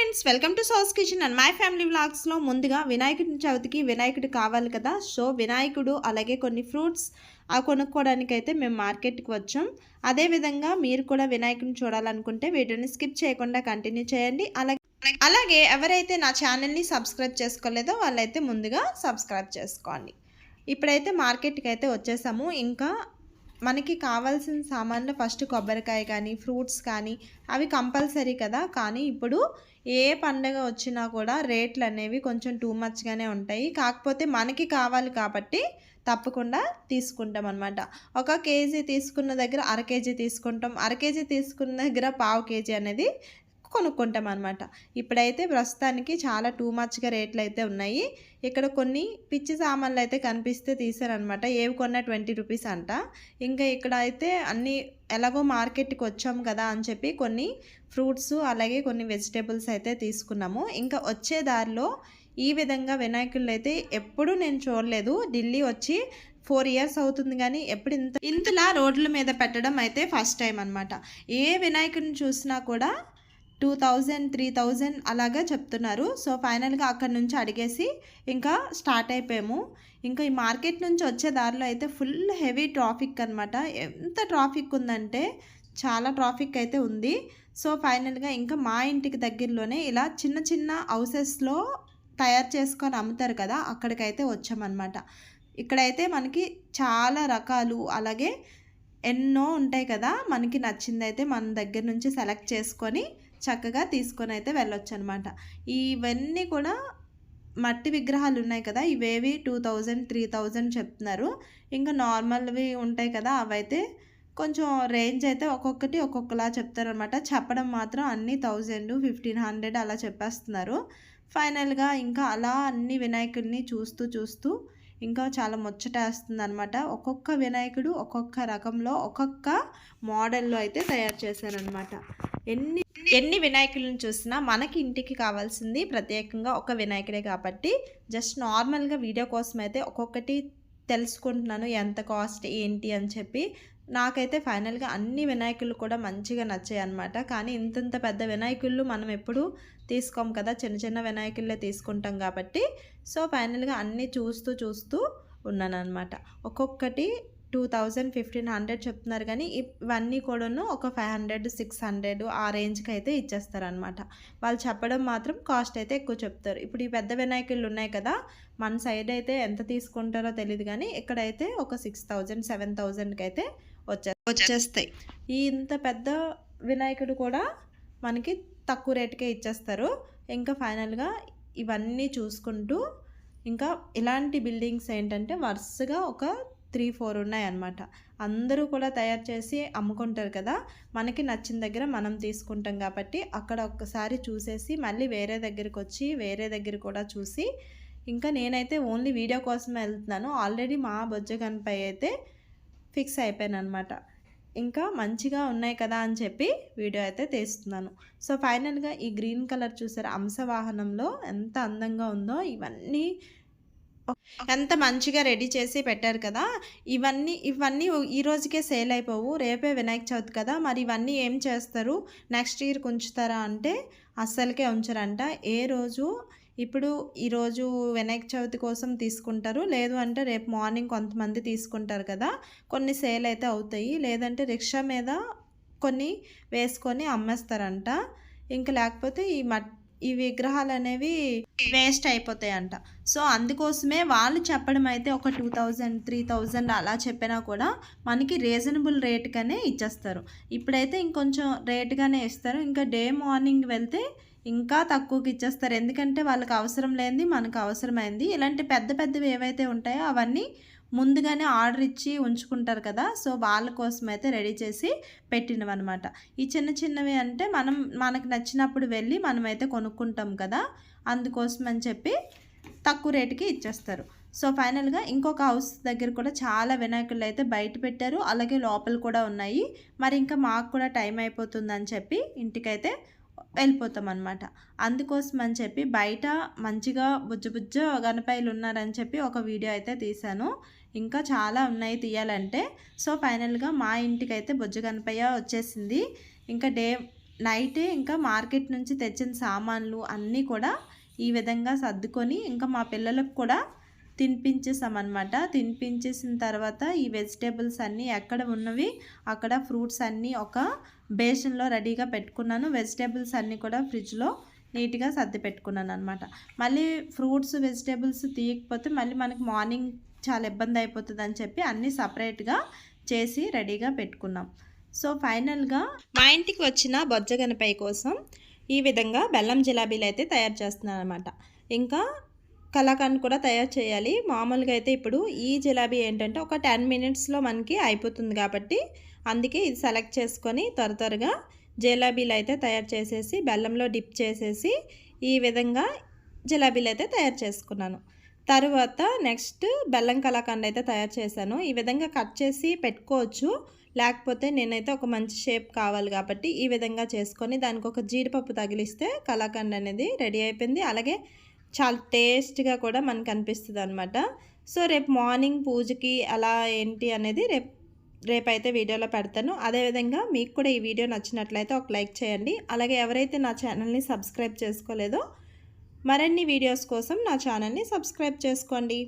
Friends welcome to సౌస్ kitchen and my family వ్లాగ్స్లో ముందుగా వినాయకుడి చవితికి వినాయకుడు కావాలి కదా? సో వినాయకుడు అలాగే కొన్ని ఫ్రూట్స్ ఆ కొనుక్కోవడానికి అయితే మేము మార్కెట్కి వచ్చాం. అదేవిధంగా మీరు కూడా వినాయకుడిని చూడాలనుకుంటే వీడియోని స్కిప్ చేయకుండా కంటిన్యూ చేయండి. అలాగే అలాగే ఎవరైతే నా ఛానల్ని సబ్స్క్రైబ్ చేసుకోలేదో వాళ్ళైతే ముందుగా సబ్స్క్రైబ్ చేసుకోండి. ఇప్పుడైతే మార్కెట్కి అయితే వచ్చేసాము. ఇంకా మనకి కావాల్సిన సామాన్లు ఫస్ట్ కొబ్బరికాయ కానీ ఫ్రూట్స్ కానీ అవి కంపల్సరీ కదా. కానీ ఇప్పుడు ఏ పండగ వచ్చినా కూడా రేట్లు అనేవి కొంచెం టూ మచ్గానే ఉంటాయి. కాకపోతే మనకి కావాలి కాబట్టి తప్పకుండా తీసుకుంటాం అనమాట ఒక కేజీ తీసుకున్న దగ్గర అర కేజీ తీసుకుంటాం. అర కేజీ తీసుకున్న దగ్గర పావు కేజీ అనేది కొనుక్కుంటాం అనమాట ఇప్పుడైతే ప్రస్తుతానికి చాలా టూ మచ్గా రేట్లు అయితే ఉన్నాయి. ఇక్కడ కొన్ని పిచ్చి సామాన్లు అయితే కనిపిస్తే తీసారనమాట ఏవి కొన్నా ట్వంటీ రూపీస్ అంట. ఇంకా ఇక్కడ అయితే అన్నీ ఎలాగో మార్కెట్కి వచ్చాం కదా అని చెప్పి కొన్ని ఫ్రూట్స్ అలాగే కొన్ని వెజిటేబుల్స్ అయితే తీసుకున్నాము. ఇంకా వచ్చే దారిలో ఈ విధంగా వినాయకుళ్ళు అయితే ఎప్పుడూ నేను చూడలేదు. ఢిల్లీ వచ్చి ఫోర్ ఇయర్స్ అవుతుంది కానీ ఎప్పుడు ఇంత ఇంతలా రోడ్ల మీద పెట్టడం అయితే ఫస్ట్ టైం అనమాట ఏ వినాయకుడిని చూసినా కూడా టూ థౌజండ్ త్రీ థౌజండ్ అలాగా చెప్తున్నారు. సో ఫైనల్గా అక్కడ నుంచి అడిగేసి ఇంకా స్టార్ట్ అయిపోయాము. ఇంకా ఈ మార్కెట్ నుంచి వచ్చే దారిలో అయితే ఫుల్ హెవీ ట్రాఫిక్ అనమాట ఎంత ట్రాఫిక్ ఉందంటే చాలా ట్రాఫిక్ అయితే ఉంది. సో ఫైనల్గా ఇంకా మా ఇంటికి దగ్గరలోనే ఇలా చిన్న చిన్న హౌసెస్లో తయారు చేసుకొని అమ్ముతారు కదా అక్కడికైతే వచ్చామన్నమాట. ఇక్కడైతే మనకి చాలా రకాలు అలాగే ఎన్నో ఉంటాయి కదా మనకి నచ్చింది అయితే మన దగ్గర నుంచి సెలెక్ట్ చేసుకొని చక్కగా తీసుకొని అయితే వెళ్ళొచ్చు అనమాట ఇవన్నీ కూడా మట్టి విగ్రహాలు ఉన్నాయి కదా ఇవేవి టూ థౌజండ్ త్రీ థౌజండ్ చెప్తున్నారు. ఇంకా నార్మల్వి ఉంటాయి కదా అవైతే కొంచెం రేంజ్ అయితే ఒక్కొక్కటి ఒక్కొక్కలా చెప్తారనమాట. చెప్పడం మాత్రం అన్నీ థౌజండ్ ఫిఫ్టీన్ హండ్రెడ్ అలా చెప్పేస్తున్నారు. ఫైనల్గా ఇంకా అలా అన్ని వినాయకుడిని చూస్తూ చూస్తూ ఇంకా చాలా ముచ్చటేస్తుంది అనమాట ఒక్కొక్క వినాయకుడు ఒక్కొక్క రకంలో ఒక్కొక్క మోడల్లో అయితే తయారు చేశారనమాట. ఎన్ని ఎన్ని వినాయకులను చూసినా మనకి ఇంటికి కావాల్సింది ప్రత్యేకంగా ఒక వినాయకుడే కాబట్టి జస్ట్ నార్మల్గా వీడియో కోసం అయితే ఒక్కొక్కటి తెలుసుకుంటున్నాను ఎంత కాస్ట్ ఏంటి అని చెప్పి. నాకైతే ఫైనల్గా అన్ని వినాయకులు కూడా మంచిగా నచ్చాయి అనమాట కానీ ఇంతంత పెద్ద వినాయకుళ్ళు మనం ఎప్పుడు తీసుకోం కదా. చిన్న చిన్న వినాయకులే తీసుకుంటాం కాబట్టి. సో ఫైనల్గా అన్నీ చూస్తూ చూస్తూ ఉన్నాను అనమాట ఒక్కొక్కటి టూ థౌజండ్ ఫిఫ్టీన్ హండ్రెడ్ చెప్తున్నారు కానీ ఇవన్నీ కూడాను ఒక ఫైవ్ హండ్రెడ్ సిక్స్ హండ్రెడ్ ఆ రేంజ్కి అయితే ఇచ్చేస్తారనమాట వాళ్ళు చెప్పడం మాత్రం కాస్ట్ అయితే ఎక్కువ చెప్తారు. ఇప్పుడు ఈ పెద్ద వినాయకులు ఉన్నాయి కదా మన సైడ్ అయితే ఎంత తీసుకుంటారో తెలియదు కానీ ఇక్కడైతే ఒక సిక్స్ థౌజండ్ సెవెన్ థౌజండ్కి అయితే వచ్చే వచ్చేస్తాయి. ఈ ఇంత పెద్ద వినాయకుడు కూడా మనకి తక్కువ రేటుకే ఇచ్చేస్తారు. ఇంకా ఫైనల్గా ఇవన్నీ చూసుకుంటూ ఇంకా ఇలాంటి బిల్డింగ్స్ ఏంటంటే వరుసగా ఒక త్రీ ఫోర్ ఉన్నాయన్నమాట. అందరూ కూడా తయారు చేసి అమ్ముకుంటారు కదా. మనకి నచ్చిన దగ్గర మనం తీసుకుంటాం కాబట్టి అక్కడ ఒక్కసారి చూసేసి మళ్ళీ వేరే దగ్గరికి వచ్చి వేరే దగ్గర కూడా చూసి ఇంకా నేనైతే ఓన్లీ వీడియో కోసం వెళ్తున్నాను. ఆల్రెడీ మా బొజ్జగన్పై అయితే ఫిక్స్ అయిపోయాను అనమాట ఇంకా మంచిగా ఉన్నాయి కదా అని చెప్పి వీడియో అయితే తీస్తున్నాను. సో ఫైనల్గా ఈ గ్రీన్ కలర్ చూసారు? అంశవాహనంలో ఎంత అందంగా ఉందో ఇవన్నీ ఎంత మంచిగా రెడీ చేసి పెట్టారు కదా ఇవన్నీ ఇవన్నీ ఈ రోజుకే సేల్ అయిపోవు రేపే వినాయక చవితి కదా మరి ఇవన్నీ ఏం చేస్తారు? నెక్స్ట్ ఇయర్కి ఉంచుతారా అంటే అస్సలకే ఉంచరంట. ఏ రోజు? ఇప్పుడు ఈరోజు వినాయక చవితి కోసం తీసుకుంటారు లేదు అంటే రేపు మార్నింగ్ కొంతమంది తీసుకుంటారు కదా కొన్ని సేల్ అయితే అవుతాయి లేదంటే రిక్షా మీద కొన్ని వేసుకొని అమ్మేస్తారంట. ఇంకా లేకపోతే ఈ మట్ ఈ విగ్రహాలు అనేవి వేస్ట్ అయిపోతాయంట. సో అందుకోసమే వాళ్ళు చెప్పడం అయితే ఒక టూ థౌజండ్ త్రీ థౌజండ్ అలా చెప్పినా కూడా మనకి రీజనబుల్ రేట్గానే ఇచ్చేస్తారు. ఇప్పుడైతే ఇంకొంచెం రేటుగానే ఇస్తారు. ఇంకా డే మార్నింగ్ వెళ్తే ఇంకా తక్కువకి ఇచ్చేస్తారు. ఎందుకంటే వాళ్ళకి అవసరం లేనిది మనకు అవసరమైంది. ఇలాంటి పెద్ద పెద్దవి ఏవైతే ఉంటాయో అవన్నీ ముందుగానే ఆర్డర్ ఇచ్చి ఉంచుకుంటారు కదా సో వాళ్ళ కోసం అయితే రెడీ చేసి పెట్టినవన్నమాట. ఈ చిన్న చిన్నవి అంటే మనం మనకు నచ్చినప్పుడు వెళ్ళి మనమైతే కొనుక్కుంటాం కదా అందుకోసం అని చెప్పి తక్కువ రేటుకి ఇచ్చేస్తారు. సో ఫైనల్గా ఇంకొక హౌస్ దగ్గర కూడా చాలా వినాయకులు అయితే బయట పెట్టారు. అలాగే లోపల కూడా ఉన్నాయి. మరి ఇంకా మాకు కూడా టైం అయిపోతుందని చెప్పి ఇంటికైతే వెళ్ళిపోతాం అనమాట అందుకోసం అని చెప్పి బయట మంచిగా బుజ్జ బుజ్జ గణపైలు ఉన్నారని చెప్పి ఒక వీడియో అయితే తీశాను. ఇంకా చాలా ఉన్నాయి తీయాలంటే. సో ఫైనల్గా మా ఇంటికి అయితే బుజ్జ గణపయ్య వచ్చేసింది. ఇంకా డే నైటే ఇంకా మార్కెట్ నుంచి తెచ్చిన సామాన్లు అన్నీ కూడా ఈ విధంగా సర్దుకొని ఇంకా మా పిల్లలకు కూడా తినిపించేసామన్నమాట తినిపించేసిన తర్వాత ఈ వెజిటేబుల్స్ అన్నీ ఎక్కడ ఉన్నవి? అక్కడ ఫ్రూట్స్ అన్నీ ఒక బేషన్లో రెడీగా పెట్టుకున్నాను. వెజిటేబుల్స్ అన్నీ కూడా ఫ్రిడ్జ్లో నీట్గా సర్ది పెట్టుకున్నాను అనమాట మళ్ళీ ఫ్రూట్స్ వెజిటేబుల్స్ తీయకపోతే మళ్ళీ మనకి మార్నింగ్ చాలా ఇబ్బంది అయిపోతుంది అని చెప్పి అన్నీ సపరేట్గా చేసి రెడీగా పెట్టుకున్నాం. సో ఫైనల్గా మా ఇంటికి వచ్చిన బొజ్జగనపై కోసం ఈ విధంగా బెల్లం జిలాబీలు అయితే తయారు చేస్తున్నాను అనమాట ఇంకా కలాకాండ్ కూడా తయారు చేయాలి. మామూలుగా అయితే ఇప్పుడు ఈ జిలాబీ ఏంటంటే ఒక టెన్ మినిట్స్లో మనకి అయిపోతుంది కాబట్టి అందుకే ఇది సెలెక్ట్ చేసుకొని త్వర త్వరగా జిలాబీలు అయితే తయారు చేసేసి బెల్లంలో డిప్ చేసేసి ఈ విధంగా జిలాబీలు అయితే తయారు చేసుకున్నాను. తరువాత నెక్స్ట్ బెల్లం కలాకండ్ అయితే తయారు చేశాను. ఈ విధంగా కట్ చేసి పెట్టుకోవచ్చు. లేకపోతే నేనైతే ఒక మంచి షేప్ కావాలి కాబట్టి ఈ విధంగా చేసుకొని దానికి ఒక జీడిపప్పు తగిలిస్తే కలాకండ్ అనేది రెడీ అయిపోయింది. అలాగే చాలా టేస్ట్గా కూడా మనకు అనిపిస్తుంది అనమాట సో రేపు మార్నింగ్ పూజకి అలా ఏంటి అనేది రేపు రేపైతే వీడియోలో పెడతాను. అదేవిధంగా మీకు కూడా ఈ వీడియో నచ్చినట్లయితే ఒక లైక్ చేయండి. అలాగే ఎవరైతే నా ఛానల్ని సబ్స్క్రైబ్ చేసుకోలేదో మరిన్ని వీడియోస్ కోసం నా ఛానల్ని సబ్స్క్రైబ్ చేసుకోండి.